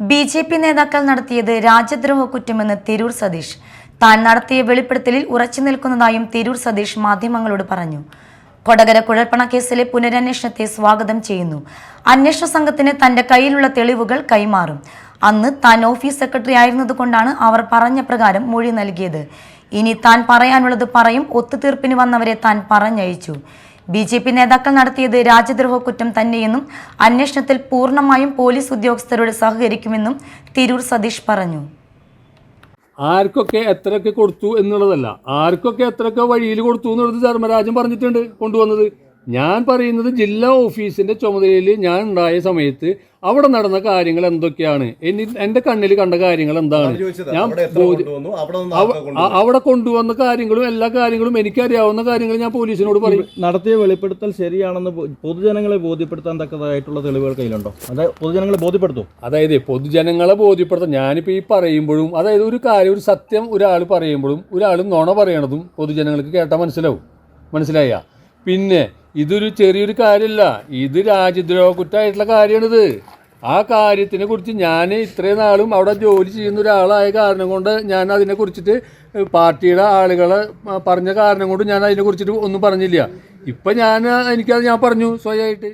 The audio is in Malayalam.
ബി ജെ പി നേതാക്കൾ നടത്തിയത് രാജ്യദ്രോഹ കുറ്റമെന്ന് തിരൂർ സതീഷ്. താൻ നടത്തിയ വെളിപ്പെടുത്തലിൽ ഉറച്ചു നിൽക്കുന്നതായും തിരൂർ സതീഷ് മാധ്യമങ്ങളോട് പറഞ്ഞു. കൊടകര കുഴൽപ്പണ കേസിലെ പുനരന്വേഷണത്തെ സ്വാഗതം ചെയ്യുന്നു. അന്വേഷണ സംഘത്തിന് തന്റെ കയ്യിലുള്ള തെളിവുകൾ കൈമാറും. അന്ന് താൻ ഓഫീസ് സെക്രട്ടറി ആയിരുന്നതുകൊണ്ടാണ് അവർ പറഞ്ഞ പ്രകാരം മൊഴി നൽകിയത്. ഇനി താൻ പറയാനുള്ളത് പറയും ഒത്തുതീർപ്പിന് വന്നവരെ താൻ പറഞ്ഞയച്ചു. ബി ജെ പി നേതാക്കൾ നടത്തിയത് രാജ്യദ്രോഹ കുറ്റം തന്നെയെന്നും അന്വേഷണത്തിൽ പൂർണമായും പോലീസ് ഉദ്യോഗസ്ഥരോട് സഹകരിക്കുമെന്നും തിരൂർ സതീഷ് പറഞ്ഞു. ആർക്കൊക്കെ എത്രയൊക്കെ കൊടുത്തു എന്നുള്ളതല്ല ആർക്കൊക്കെ എത്രയൊക്കെ വഴിയിൽ കൊടുത്തു എന്നുള്ളത് ധർമ്മരാജൻ പറഞ്ഞിട്ടുണ്ട് കൊണ്ടുവന്നത്. ഞാൻ പറയുന്നത് ജില്ലാ ഓഫീസിന്റെ ചുമതലയിൽ ഞാൻ ഉണ്ടായ സമയത്ത് അവിടെ നടന്ന കാര്യങ്ങൾ എന്തൊക്കെയാണ്? എനി എന്റെ കണ്ണിൽ കണ്ട കാര്യങ്ങൾ എന്താണ്? ഞാൻ അവിടെ കൊണ്ടുവന്നു? കാര്യങ്ങളും എല്ലാ കാര്യങ്ങളും എനിക്കറിയാവുന്ന കാര്യങ്ങൾ ഞാൻ പോലീസിനോട് പറയും. നടത്തിയ വെളിപ്പെടുത്തൽ ശരിയാണെന്ന് പൊതുജനങ്ങളെ ബോധ്യപ്പെടുത്താൻ തക്കതായിട്ടുള്ള തെളിവുകൾ കയ്യിലുണ്ടോ? അതായത് പൊതുജനങ്ങളെ ബോധ്യപ്പെടുത്തും. അതായത് പൊതുജനങ്ങളെ ബോധ്യപ്പെടുത്താൻ ഞാനിപ്പോൾ ഈ പറയുമ്പോഴും അതായത് ഒരു കാര്യം ഒരു സത്യം ഒരാൾ പറയുമ്പോഴും ഒരാൾ നുണ പറയണതും പൊതുജനങ്ങൾക്ക് കേട്ടാൽ മനസ്സിലാവും. മനസ്സിലായ? പിന്നെ ഇതൊരു ചെറിയൊരു കാര്യമല്ല ഇത് രാജ്യദ്രോഹ കുറ്റമായിട്ടുള്ള കാര്യമാണിത്. ആ കാര്യത്തിനെ കുറിച്ച് ഞാൻ ഇത്രയും നാളും അവിടെ ജോലി ചെയ്യുന്ന ഒരാളായ കാരണം കൊണ്ട് ഞാൻ അതിനെ കുറിച്ചിട്ട് പാർട്ടിയുടെ ആളുകളെ പറഞ്ഞ കാരണം കൊണ്ട് ഞാൻ അതിനെ കുറിച്ചിട്ട് ഒന്നും പറഞ്ഞില്ല. ഇപ്പം ഞാൻ എനിക്കത് ഞാൻ പറഞ്ഞു സ്വയമായിട്ട്.